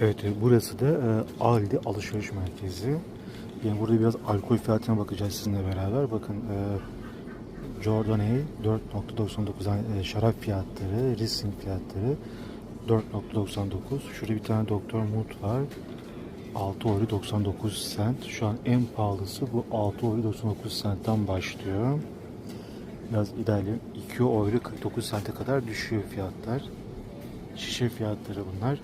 Evet e, burası da e, Aldi alışveriş merkezi. Yani burada biraz alkol fiyatına bakacağız sizinle beraber. Bakın e, Jordan A 4.99 yani, e, şarap fiyatları, Riesling fiyatları 4.99. Şurada bir tane Doktor Mut var. 6 euro 99 cent. Şu an en pahalısı bu 6 euro 99 cent'ten başlıyor. Biraz ilerleyelim. 2 euro 49 cent'e kadar düşüyor fiyatlar. Şişe fiyatları bunlar.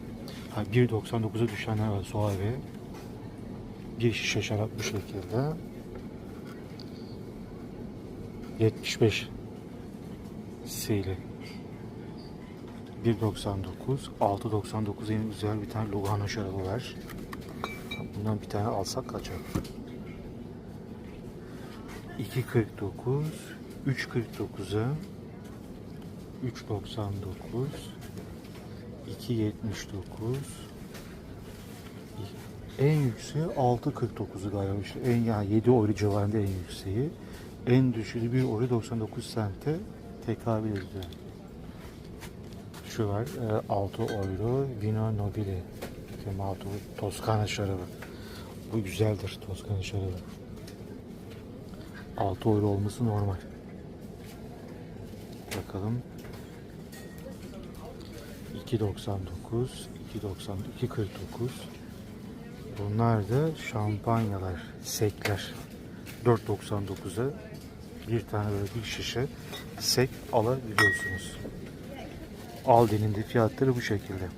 Ha, 1.99'a düşenler var Suave. Bir şişe şarap bu şekilde. 75 cc 1.99 6.99 yeni güzel bir tane Lugano şarabı var. Bundan bir tane alsak kaç yapar? 2.49 3.49'a 3.99 2.79 en yükseği 6.49'u galiba işte en yani 7 euro civarında en yükseği. En düşüğü 1 euro 99 sente tekabül ediyor. Şu var e, 6 euro Vino Nobile Temato Toskana şarabı. Bu güzeldir Toskana şarabı. 6 euro olması normal. Bakalım. 2.99 2.90 2.49 Bunlar da şampanyalar, sekler. 4.99'a bir tane böyle bir şişe sek alabiliyorsunuz. Aldi'nin de fiyatları bu şekilde.